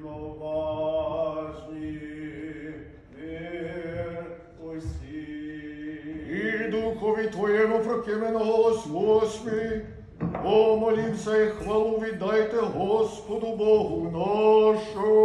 рівноважні, мир усі. І духові Твоєму прокиме на голос восьмий. Помолімся і хвалу віддайте Господу Богу нашому.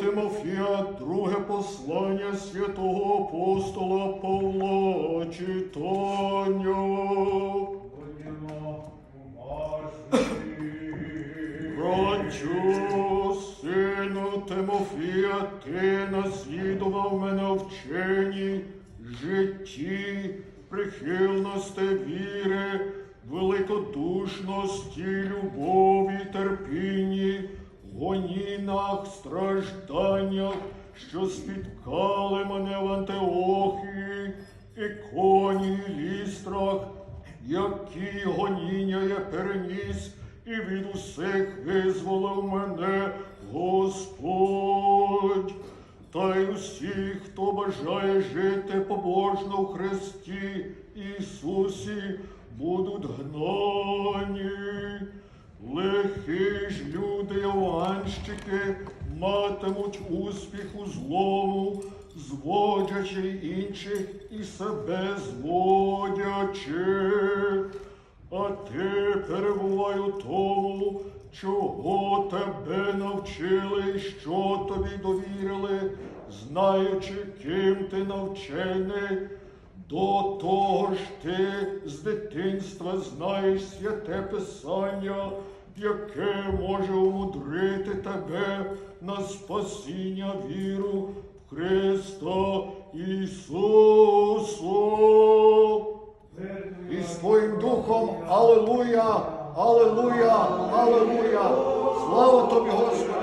Тимофія друге послання святого апостола Павла читання. Сину Тимофія, ти наслідував мене в вченні, житті, прихильності віри, великодушності, любові, терпінні, гонінах, стражданнях, що спіткали мене в Антиохії, іконі, лістрах, які гоніння я переніс, і від усіх визволив мене Господь. Та й усі, хто бажає жити побожно в Христі Ісусі, будуть гнані. Лихі ж люди, Йоанщики, матимуть успіх у злому, зводячи інших і себе зводячи. А ти перебувай у тому, чого тебе навчили, що тобі довірили, знаючи, ким ти навчений. До того ж ти з дитинства знаєш святе Писання, яке може умудрити тебе на спасіння віру в Христа Ісусу. Твоїм духом, Аллилуйя, Аллилуйя, Аллилуйя. Слава тобі, Господи.